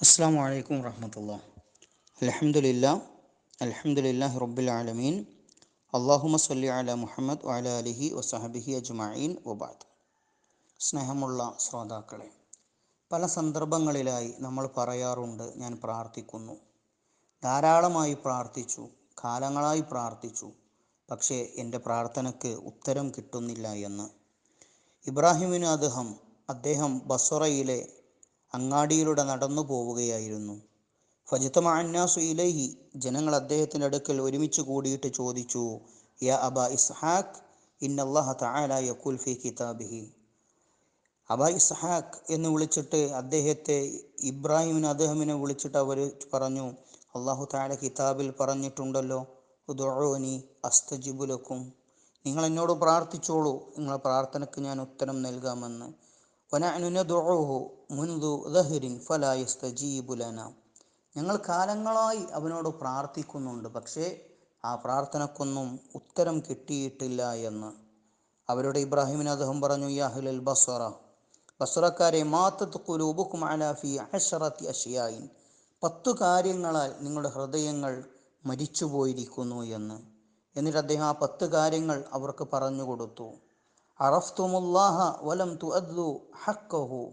അസ്സാം വലൈക്കും വറഹമത്തുള്ള. അലഹമുല്ല അലഹമുല്ലാ റബ്ബുൽ ആലമീൻ. അള്ളാഹുമ സല്ലി അല മുഹമ്മദ് വഅല അലിഹി വസഹബിഹി അജ്മഈൻ വബാദ്. സ്നേഹമുള്ള ശ്രോതാക്കളെ പല സന്ദർഭങ്ങളിലായി നമ്മൾ പറയാറുണ്ട് ഞാൻ പ്രാർത്ഥിക്കുന്നു. ധാരാളമായി പ്രാർത്ഥിച്ചു കാലങ്ങളായി പ്രാർത്ഥിച്ചു പക്ഷേ എന്റെ പ്രാർത്ഥനയ്ക്ക് ഉത്തരം കിട്ടുന്നില്ല എന്ന്. ഇബ്രാഹിമിന് അദ്ദേഹം അദ്ദേഹം ബസറയിലെ അങ്ങാടിയിലൂടെ നടന്നു പോവുകയായിരുന്നു. ഫജിത്തമാന്നാസു ഇലൈഹി ജനങ്ങൾ അദ്ദേഹത്തിന്റെ അടുക്കൽ ഒരുമിച്ച് കൂടിയിട്ട് ചോദിച്ചു യ അബ ഇസ്ഹാഖ് ഇന്നല്ലാഹ തആല യഖുൽ ഫി കിതാബിഹി. അബ ഇസ്ഹാഖ് എന്ന് വിളിച്ചിട്ട് അദ്ദേഹത്തെ ഇബ്രാഹിമിന് അദ്ദേഹമിനെ വിളിച്ചിട്ട് അവർ പറഞ്ഞു അള്ളാഹു താല കിതാബിൽ പറഞ്ഞിട്ടുണ്ടല്ലോ ഉദോനി അസ്തജിബുലക്കും നിങ്ങൾ എന്നോട് പ്രാർത്ഥിച്ചോളൂ നിങ്ങളെ പ്രാർത്ഥനയ്ക്ക് ഞാൻ ഉത്തരം നൽകാമെന്ന്. വനനുനദുഹു മുൻദു ളഹരിൻ ഫലാ യസ്തജീബു ലനാ. ഞങ്ങൾ കാലങ്ങളായി അവനോട് പ്രാർത്ഥിക്കുന്നുണ്ട് പക്ഷേ ആ പ്രാർത്ഥനക്കൊന്നും ഉത്തരം കിട്ടിയിട്ടില്ല എന്ന്. അവരുടെ ഇബ്രാഹിമിന് അദ്ദേഹം പറഞ്ഞു യാഹുലൽ ബസറ ബസറക്കാരെ മാത്തത്ത് കുലൂബുക്കും അലാഫി അഷറത്തി അഷിയായിൻ. പത്തു കാര്യങ്ങളാൽ നിങ്ങളുടെ ഹൃദയങ്ങൾ മരിച്ചുപോയിരിക്കുന്നു എന്ന്. എന്നിട്ട് അദ്ദേഹം ആ പത്ത് കാര്യങ്ങൾ അവർക്ക് പറഞ്ഞു കൊടുത്തു. അറഫ്തുമുല്ലാഹ വലം തു അദ്ലു ഹക്കഹു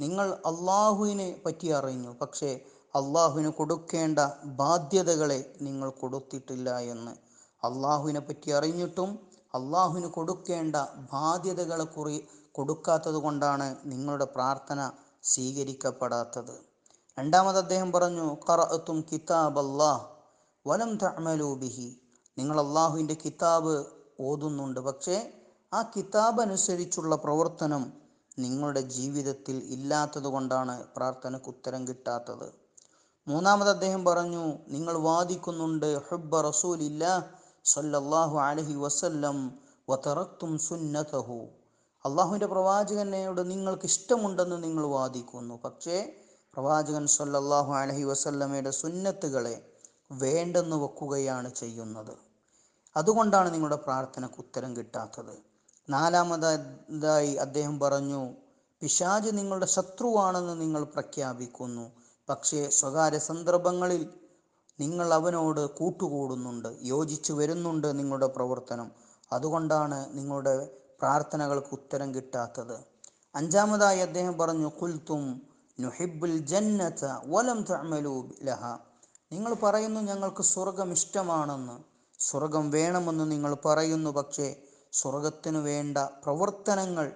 നിങ്ങൾ അള്ളാഹുവിനെ പറ്റി അറിഞ്ഞു പക്ഷേ അള്ളാഹുവിന് കൊടുക്കേണ്ട ബാധ്യതകളെ നിങ്ങൾ കൊടുത്തിട്ടില്ല എന്ന്. അള്ളാഹുവിനെ പറ്റി അറിഞ്ഞിട്ടും അള്ളാഹുവിന് കൊടുക്കേണ്ട ബാധ്യതകളെ കുറി കൊടുക്കാത്തത് കൊണ്ടാണ് നിങ്ങളുടെ പ്രാർത്ഥന സ്വീകരിക്കപ്പെടാത്തത്. രണ്ടാമത് അദ്ദേഹം പറഞ്ഞു കറത്തും കിതാബ് അല്ലാഹ് വലം തമലൂബിഹി ബിഹി. നിങ്ങൾ അള്ളാഹുവിന്റെ കിതാബ് ഓതുന്നുണ്ട്. പക്ഷേ ആ കിതാബ് അനുസരിച്ചുള്ള പ്രവർത്തനം നിങ്ങളുടെ ജീവിതത്തിൽ ഇല്ലാത്തത് കൊണ്ടാണ് പ്രാർത്ഥനയ്ക്ക് ഉത്തരം കിട്ടാത്തത്. മൂന്നാമത് അദ്ദേഹം പറഞ്ഞു നിങ്ങൾ വാദിക്കുന്നുണ്ട് ഹുബ്ബ റസൂലില്ല സല്ലല്ലാഹു അലഹി വസല്ലം വതറക്തും സുന്നതഹു. അള്ളാഹുവിന്റെ പ്രവാചകനോട് നിങ്ങൾക്ക് ഇഷ്ടമുണ്ടെന്ന് നിങ്ങൾ വാദിക്കുന്നു. പക്ഷേ പ്രവാചകൻ സല്ലല്ലാഹു അലഹി വസല്ലമയുടെ സുന്നത്തുകളെ വേണ്ടെന്ന് വെക്കുകയാണ് ചെയ്യുന്നത്. അതുകൊണ്ടാണ് നിങ്ങളുടെ പ്രാർത്ഥനയ്ക്ക് ഉത്തരം കിട്ടാത്തത്. നാലാമതായി അദ്ദേഹം പറഞ്ഞു പിശാജ് നിങ്ങളുടെ ശത്രുവാണെന്ന് നിങ്ങൾ പ്രഖ്യാപിക്കുന്നു. പക്ഷേ സ്വകാര്യ സന്ദർഭങ്ങളിൽ നിങ്ങൾ അവനോട് കൂട്ടുകൂടുന്നുണ്ട്. യോജിച്ചു വരുന്നുണ്ട് നിങ്ങളുടെ പ്രവർത്തനം. അതുകൊണ്ടാണ് നിങ്ങളുടെ പ്രാർത്ഥനകൾക്ക് ഉത്തരം കിട്ടാത്തത്. അഞ്ചാമതായി അദ്ദേഹം പറഞ്ഞു കുൽത്തും നുഹിബുൽ ജന്നത വലം തഅമലു ലഹ. നിങ്ങൾ പറയുന്നു ഞങ്ങൾക്ക് സ്വർഗം ഇഷ്ടമാണെന്ന്. സ്വർഗം വേണമെന്ന് നിങ്ങൾ പറയുന്നു. പക്ഷേ സ്വർഗത്തിനു വേണ്ട പ്രവർത്തനങ്ങൾ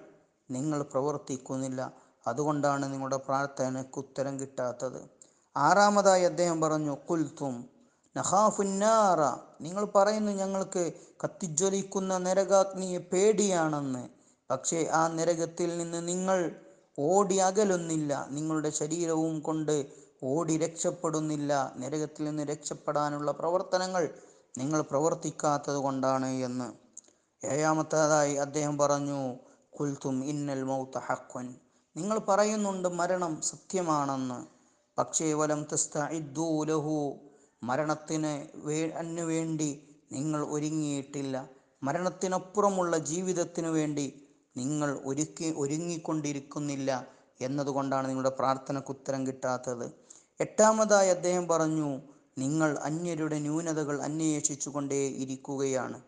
നിങ്ങൾ പ്രവർത്തിക്കുന്നില്ല. അതുകൊണ്ടാണ് നിങ്ങളുടെ പ്രാർത്ഥനയ്ക്ക് ഉത്തരം കിട്ടാത്തത്. ആറാമതായി അദ്ദേഹം പറഞ്ഞു കുൽത്തും നഹാഫുന്നാറ. നിങ്ങൾ പറയുന്നു ഞങ്ങൾക്ക് കത്തിജ്വലിക്കുന്ന നരകാഗ്നിയെ പേടിയാണെന്ന്. പക്ഷേ ആ നരകത്തിൽ നിന്ന് നിങ്ങൾ ഓടി അകലുന്നില്ല. നിങ്ങളുടെ ശരീരവും കൊണ്ട് ഓടി രക്ഷപ്പെടുന്നില്ല. നരകത്തിൽ നിന്ന് രക്ഷപ്പെടാനുള്ള പ്രവർത്തനങ്ങൾ നിങ്ങൾ പ്രവർത്തിക്കാത്തത് കൊണ്ടാണ് എന്ന്. ഏഴാമത്തേതായി അദ്ദേഹം പറഞ്ഞു കുൽത്തും ഇന്നൽ മൗത്ത ഹക്വൻ നിങ്ങൾ പറയുന്നുണ്ട് മരണം സത്യമാണെന്ന്. പക്ഷേ വലം ലഹു. മരണത്തിന് വേ വേണ്ടി നിങ്ങൾ ഒരുങ്ങിയിട്ടില്ല. മരണത്തിനപ്പുറമുള്ള ജീവിതത്തിനു വേണ്ടി നിങ്ങൾ ഒരുക്കി ഒരുങ്ങിക്കൊണ്ടിരിക്കുന്നില്ല എന്നതുകൊണ്ടാണ് നിങ്ങളുടെ പ്രാർത്ഥനയ്ക്ക് ഉത്തരം കിട്ടാത്തത്. എട്ടാമതായി അദ്ദേഹം പറഞ്ഞു നിങ്ങൾ അന്യരുടെ ന്യൂനതകൾ അന്വേഷിച്ചു കൊണ്ടേ ഇരിക്കുകയാണ്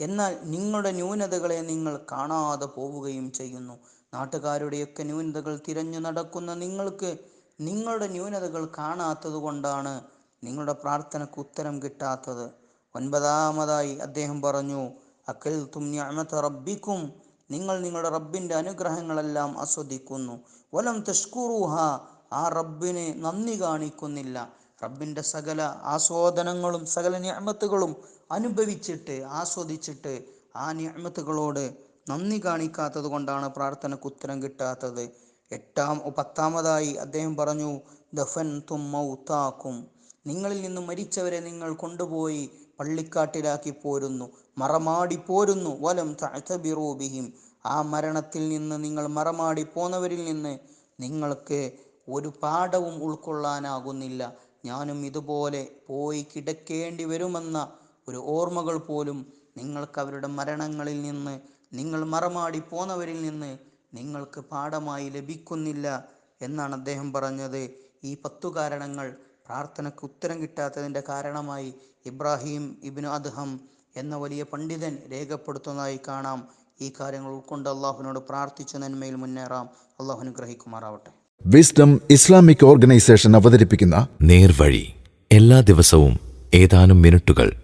എന്നാൽ നിങ്ങളുടെ ന്യൂനതകളെ നിങ്ങൾ കാണാതെ പോവുകയും ചെയ്യുന്നു. നാട്ടുകാരുടെയൊക്കെ ന്യൂനതകൾ തിരഞ്ഞു നടക്കുന്ന നിങ്ങൾക്ക് നിങ്ങളുടെ ന്യൂനതകൾ കാണാത്തത് കൊണ്ടാണ് നിങ്ങളുടെ പ്രാർത്ഥനയ്ക്ക് ഉത്തരം കിട്ടാത്തത്. ഒൻപതാമതായി അദ്ദേഹം പറഞ്ഞു അക്കൽ തും റബ്ബിക്കും നിങ്ങൾ നിങ്ങളുടെ റബ്ബിന്റെ അനുഗ്രഹങ്ങളെല്ലാം ആസ്വദിക്കുന്നു. വലം തഷ്കുറുഹ ആ റബ്ബിനെ നന്ദി കാണിക്കുന്നില്ല. റബ്ബിന്റെ സകല ആസ്വാദനങ്ങളും സകല ഞാമത്തുകളും അനുഭവിച്ചിട്ട് ആസ്വദിച്ചിട്ട് ആ ഞാമത്തുകളോട് നന്ദി കാണിക്കാത്തത് കൊണ്ടാണ് പ്രാർത്ഥനക്ക് ഉത്തരം കിട്ടാത്തത്. എട്ടാം പത്താമതായി അദ്ദേഹം പറഞ്ഞു ദഫൻ തുമ്മൗത്താക്കും നിങ്ങളിൽ നിന്ന് മരിച്ചവരെ നിങ്ങൾ കൊണ്ടുപോയി പള്ളിക്കാട്ടിലാക്കി പോരുന്നു. മറമാടി പോരുന്നു. വലം തഅതബിറൂബിഹിം ആ മരണത്തിൽ നിന്ന് നിങ്ങൾ മറമാടി പോന്നവരിൽ നിന്ന് നിങ്ങൾക്ക് ഒരു പാഠവും ഉൾക്കൊള്ളാനാകുന്നില്ല. ഞാനും ഇതുപോലെ പോയി കിടക്കേണ്ടി വരുമെന്ന ഒരു ഓർമ്മകൾ പോലും നിങ്ങൾക്ക് അവരുടെ മരണങ്ങളിൽ നിന്ന് നിങ്ങൾ മറമാടി പോന്നവരിൽ നിന്ന് നിങ്ങൾക്ക് പാഠമായി ലഭിക്കുന്നില്ല എന്നാണ് അദ്ദേഹം പറഞ്ഞത്. ഈ പത്തു കാരണങ്ങൾ പ്രാർത്ഥനയ്ക്ക് ഉത്തരം കിട്ടാത്തതിന്റെ കാരണമായി ഇബ്രാഹിം ഇബിന് അദ്ഹം എന്ന വലിയ പണ്ഡിതൻ രേഖപ്പെടുത്തുന്നതായി കാണാം. ഈ കാര്യങ്ങൾ ഉൾക്കൊണ്ട് അള്ളാഹുവിനോട് പ്രാർത്ഥിച്ച നന്മയിൽ മുന്നേറാം. അള്ളാഹു അനുഗ്രഹിക്കുമാറാവട്ടെ. വിസ്ഡം ഇസ്ലാമിക് ഓർഗനൈസേഷൻ അവതരിപ്പിക്കുന്ന നേർവഴി എല്ലാ ദിവസവും ഏതാനും മിനിറ്റുകൾ